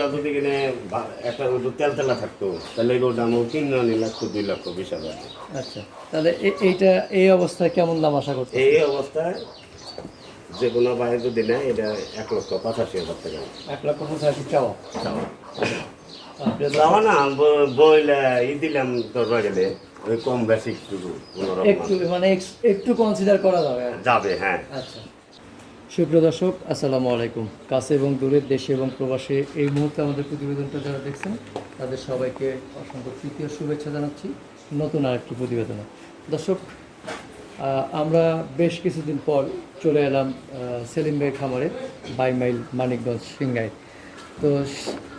গরুটা যদি কিনে একটা একটু তেল তেলা থাকতো তাহলে আমার তিন রানি লাগতো দুই লক্ষ বিশ হাজার। আচ্ছা তাহলে এইটা এই অবস্থায় কেমন দাম আশা করতে এই অবস্থায় যে কোনো বাইরে যদি নেয় এটা এক লক্ষ পঁচাশি হাজার টাকা। এক লক্ষ পঁচাশি চাওয়া? যাওয়া না ব- বইলে ই দিলাম গেলে ওই কম বেশি একটু একটু মানে একটু কনসিডার করা যাবে যাবে হ্যাঁ। আচ্ছা। সুপ্রিয় দর্শক, আসসালামু আলাইকুম। কাছে এবং দূরের দেশে এবং প্রবাসে এই মুহূর্তে আমাদের প্রতিবেদনটা যারা দেখছেন, তাদের সবাইকে অসংখ্য তৃতীয় শুভেচ্ছা জানাচ্ছি। নতুন আরেকটি প্রতিবেদনে। দর্শক আমরা বেশ কিছুদিন পর চলে এলাম সেলিম ভাই খামারে, বাই মাইল মানিকগঞ্জ, সিংগাই। তো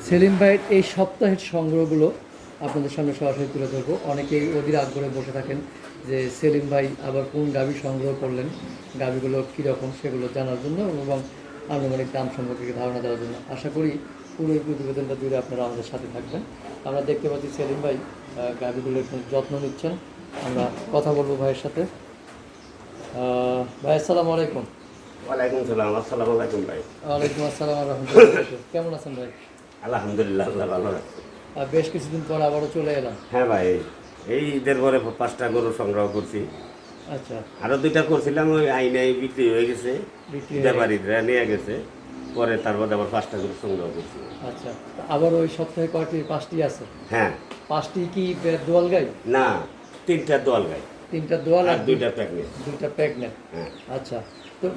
সেলিম ভাইয়ের এই সপ্তাহের সংগ্রহগুলো আপনাদের সামনে সরাসরি তুলে ধরবো। অনেকেই অধীর আগ্রহে বসে থাকেন যে সেলিম ভাই আবার কোন গাভী সংগ্রহ করলেন গাভীগুলো কীরকম সেগুলো জানার জন্য এবং আনুমানিক দাম সম্পর্কে ধারণা দেওয়ার জন্য। আশা করি পুরো এই প্রতিবেদনটা জুড়ে আপনারা আমাদের সাথে থাকবেন। আমরা দেখতে পাচ্ছি সেলিম ভাই আহ, গাভীগুলোর একটু যত্ন নিচ্ছেন। আমরা কথা বলব ভাইয়ের সাথে। ভাই আসসালামু আলাইকুম। ওয়ালাইকুম সালাম আসসালামু আলাইকুম ভাই। ওয়ালাইকুম আসসালাম রহমতুল্লাহ কেমন আছেন ভাই? আলহামদুলিল্লাহ আল্লাহ ভালো বেশ কিছুদিন পর আবারও চলে এলাম। হ্যাঁ ভাই এই ঈদের পরে পাঁচটা গরু সংগ্রহ করছি। আচ্ছা। আরও দুইটা করছিলাম ওই আইনে বিক্রি হয়ে গেছে ব্যাপারীরা নিয়ে গেছে পরে তারপর আবার পাঁচটা গরু সংগ্রহ করছি। আচ্ছা আবার ওই সপ্তাহে কয়টি পাঁচটি আছে? হ্যাঁ। পাঁচটি কি দোয়াল গাই? না তিনটা দোয়াল গাই। তিনটা দোয়াল আর দুইটা প্যাকেট দুইটা হ্যাঁ। আচ্ছা তো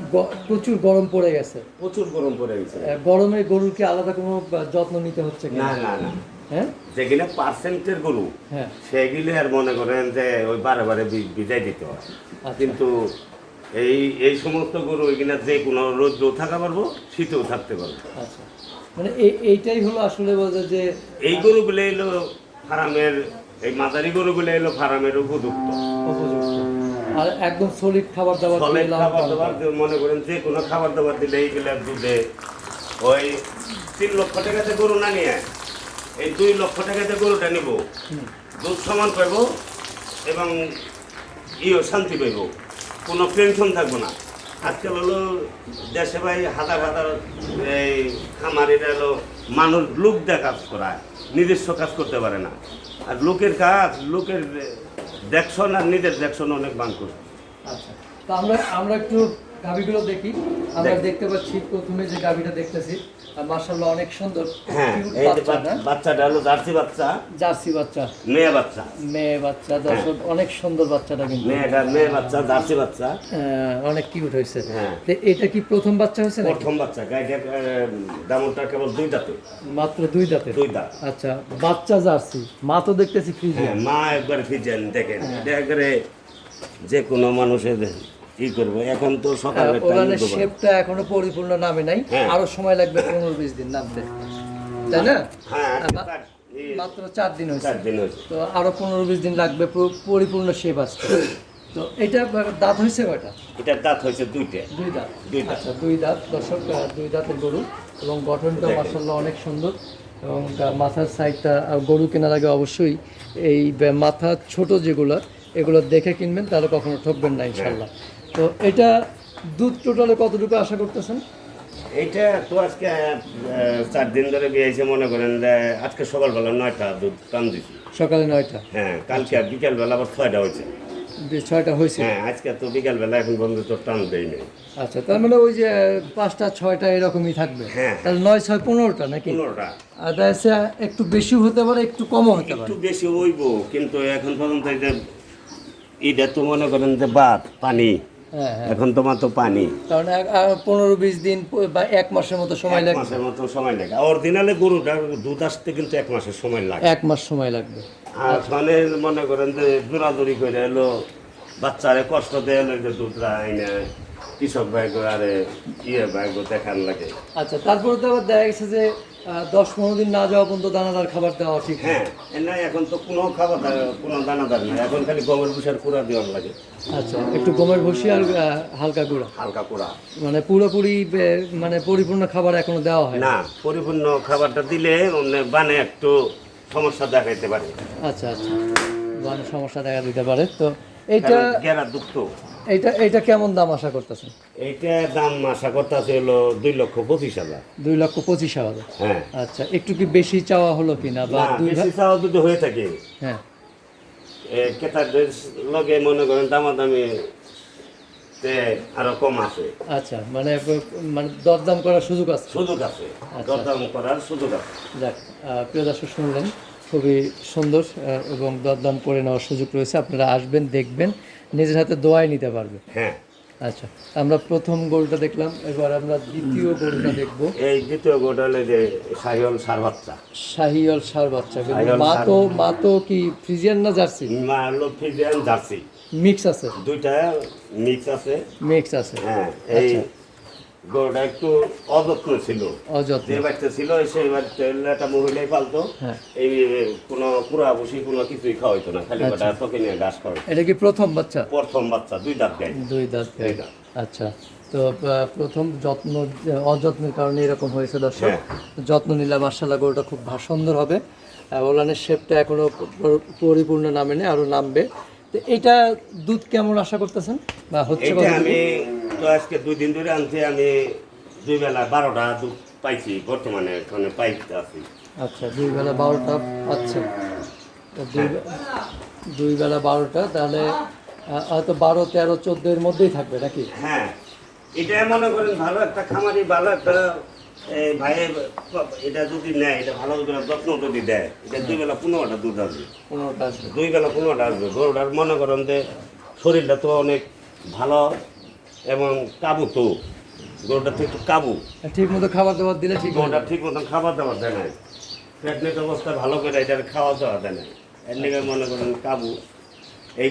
প্রচুর গরম পড়ে গেছে? প্রচুর গরম পড়ে গেছে। গরমে গরুর কি আলাদা কোনো যত্ন নিতে হচ্ছে না না না। যেগুলো পার্সেন্টের গরু সেগুলো আর মনে করেন যে ওই বারে বারে বি- বিজাই দিতে হয়। আচ্ছা। কিন্তু এই এই সমস্ত গরু ওইখানে যে কোনো রোদ্রেও থাকা পারব শীতেও থাকতে পারব। আচ্ছা। মানে এইটাই হলো আসলে বোঝা যে এই গরুগুলো এলো ফার্মের এই মাদারি গরুগুলো এলো ফার্মের উপযুক্ত। উপযুক্ত। আর একদম সলিড খাবার দাবার খাবার দাবার মনে করেন যে কোনো খাবার দাবার দিলে এইগুলো দুধে ওই তিন লক্ষ টাকাতে গরু না নিয়ে এই দুই লক্ষ টাকাতে গরুটা নিব। দুধ সমান পাইব এবং ইও শান্তি পাইব। কোনো টেনশন থাকব না। আজকাল হলো দেশে ভাই হাজার হাজার এই খামারিরা হলো মানুষ লোক দিয়ে কাজ করায় নিজস্ব কাজ করতে পারে না। আর লোকের কাজ লোকের দেখশন আর নিজের দেখশন অনেক বান করছে আচ্ছা তো আমরা আমরা একটু গাভিগুলো দেখি। আমরা দেখতে পাচ্ছি প্রথমে যে গাভিটা দেখতেছি মার্শাল্লাহ অনেক সুন্দর হ্যাঁ বাচ্চাটা। হলো জার্সি বাচ্চা। জার্সি বাচ্চা। মেয়ে বাচ্চা। মেয়ে বাচ্চা দর্শক অনেক সুন্দর বাচ্চাটা কিন্তু। মেয়েটা মেয়ে বাচ্চা জার্সি বাচ্চা। অনেক কিউট হয়েছে। হ্যাঁ। এটা কি প্রথম বাচ্চা হয়েছে প্রথম বাচ্চা গাইটা দামটা কেবল দুই দাঁতে। মাত্র দুই দাঁতে? দুই দাঁত। আচ্ছা বাচ্চা জার্সি। মা তো দেখতেছি ফ্রিজে হ্যাঁ মা একবার ফিজেন দেখেন। এটা একবারে যে কোনো মানুষের ই করব? এখন তো সকালে ওখানে শেপটা এখনও পরিপূর্ণ নামে নাই। হ্যাঁ। আরও সময় লাগবে পনেরো বিশ দিন নামতে। তাই না? হ্যাঁ মাত্র চার দিন হয়েছে। তো আরও পনেরো বিশ দিন লাগবে পরিপূর্ণ শেপ আসতে। তো এটা দাঁত হয়েছে কয়টা? এটার দাঁত হয়েছে দুইটা। দুই দাঁত। দুই দাঁত। আচ্ছা দুই দাঁত। দর্শক দুই দাঁতের গরু এবং গঠনটা। মাসাল্লাহ অনেক সুন্দর এবং মাথার সাইডটা গরু কেনার আগে অবশ্যই এই মাথা ছোট যেগুলো এগুলো দেখে কিনবেন তাহলে কখনো ঠকবেন না ইনশাল্লাহ তো এটা দুধ টোটালে কতটুকু আশা করতেছেন? এইটা তো আজকে চার দিন ধরে বিয়েছে মনে করেন যে আজকে সকালবেলা নয়টা দুধ টান দিছি। সকালে নয়টা? হ্যাঁ কালকে আর বিকালবেলা আবার ছয়টা হয়েছে। ছয়টা হয়েছে? হ্যাঁ আজকে তো বিকালবেলা এখন পর্যন্ত তো টান দেয় নেই। আচ্ছা তার মানে ওই যে পাঁচটা ছয়টা এরকমই থাকবে? হ্যাঁ। তাহলে নয় ছয় পনেরোটা নাকি? পনেরোটা। আর দেখা একটু বেশি হতে পারে একটু কমও হতে পারে। একটু বেশি হইব কিন্তু এখন পর্যন্ত যে এটা তো মনে করেন যে বাদ পানি। হ্যাঁ হ্যাঁ। এখন তোমার তো পানি। কারণ পনেরো বিশ দিন বা এক মাসের মতো সময় লাগে মাসের মতো সময় লাগে। অরিজিনালে গরুটার দুধ আসতে কিন্তু এক মাসের সময় লাগে। এক মাস সময় লাগবে। আর মানে মনে করেন যে দৌড়াদৌড়ি করে এলো বাচ্চারে কষ্ট দেয় এলো যে দুধটা আইনে কৃষক ভাই আরে ইয়ে ভাই গো দেখান লাগে। আচ্ছা তারপরে তো আবার দেখা গেছে যে দশ পনেরো দিন না যাওয়া পর্যন্ত দানাদার খাবার দেওয়া ঠিক হ্যাঁ না এখন তো কোনো খাবার কোনো দানাদার নাই। এখন খালি গমের ভুষার কুড়া দেওয়ার লাগে। আচ্ছা একটু গমের ভুসি আর হালকা গুঁড়া হালকা কুড়া। মানে পুরোপুরি মানে পরিপূর্ণ খাবার এখনও দেওয়া হয়? না না পরিপূর্ণ খাবারটা দিলে মানে বানে একটু সমস্যা দেখাইতে পারে। আচ্ছা আচ্ছা মানে সমস্যা দেখা দিতে পারে। তো এইটা গেরা দুধ তো এইটা এইটা কেমন দাম আশা করতেছেন? এইটা দাম আশা করতেছে হলো দুই লক্ষ পঁচিশ হাজার। দুই লক্ষ পঁচিশ হাজার? হ্যাঁ। আচ্ছা একটু কি বেশি চাওয়া হলো কিনা বা দুই বেশি চাওয়া যদি হয়ে থাকে হ্যাঁ। ক্রেতাদের লগে মনে করেন দামাদামি তে আরও কম আছে আচ্ছা মানে মানে দরদাম করার সুযোগ আছে? সুযোগ আছে আচ্ছা। দরদাম করার সুযোগ আছে। যাক প্রিয় দর্শক শুনলেন খুবই সুন্দর এবং দরদাম করে নেওয়ার সুযোগ রয়েছে। আপনারা আসবেন দেখবেন নিজের হাতে দোয়াই নিতে পারবে। হ্যাঁ। আচ্ছা আমরা প্রথম গোলটা দেখলাম এবার আমরা দ্বিতীয় গোলটা দেখব। এই দ্বিতীয় গোলটা হলো যে সাহিওল সার বাচ্চা। শাহিয়ল সার বাচ্চা মা তো মা তো কি ফ্রিজিয়ান না জার্সি? মা হলো ফ্রিজিয়ান জার্সি। মিক্স আছে। দুইটা মিক্স আছে। মিক্স আছে। হ্যাঁ এই আচ্ছা। গরুটা একটু অযত্ন ছিল। অযত্ন। যে বাচ্চা ছিল সেই একটা মহিলাই পালতো। হ্যাঁ। এই কোনো পুরা বসি কোনো কিছুই খাওয়াইতো না খালি আচ্ছা। কটা তোকে নিয়ে ঘাস খাওয়াই এটা কি প্রথম বাচ্চা? প্রথম বাচ্চা দুই দাঁত গাই। দুই দাঁত দাঁত। আচ্ছা। তো প্রথম যত্ন অযত্নের কারণে এরকম হয়েছে দর্শক। হ্যাঁ। যত্ন নিলে মার্শাল্লাহ গরুটা খুব সুন্দর হবে। ওলানের শেপটা এখনও পরিপূর্ণ নামে নেই আরও নামবে। তো এটা দুধ কেমন আশা করতেছেন? বা হচ্ছে আমি তো আজকে দুই দিন ধরে আনছি আমি দুই বেলা বারোটা দুধ পাইছি বর্তমানে এখানে পাইতে আছি। আচ্ছা দুই বেলা বারোটা আচ্ছা। তো দুই দুই বেলা বারোটা তাহলে হয়তো বারো তেরো চোদ্দ এর মধ্যেই থাকবে নাকি? হ্যাঁ। এটা মনে করেন ভালো একটা খামারি ভালো একটা এই ভাইয়ের এটা যদি নেয় এটা ভালো করে যত্ন যদি দেয় এটা দুই বেলা পনেরোটা দুধ আসবে। পনেরোটা আসবে। দুই বেলা পনেরোটা আসবে। গরুটার মনে করেন যে শরীরটা তো অনেক ভালো এবং কাবু তো। গরুটা তো একটু কাবু। ঠিক মতো খাবার দাবার দিলে ঠিক গরুটা ঠিক মতন খাবার দাবার দেয় না প্রেগনেন্ট অবস্থা ভালো করে এটার খাওয়া দাওয়া দেয় না এর লিগে মনে করেন কাবু। এই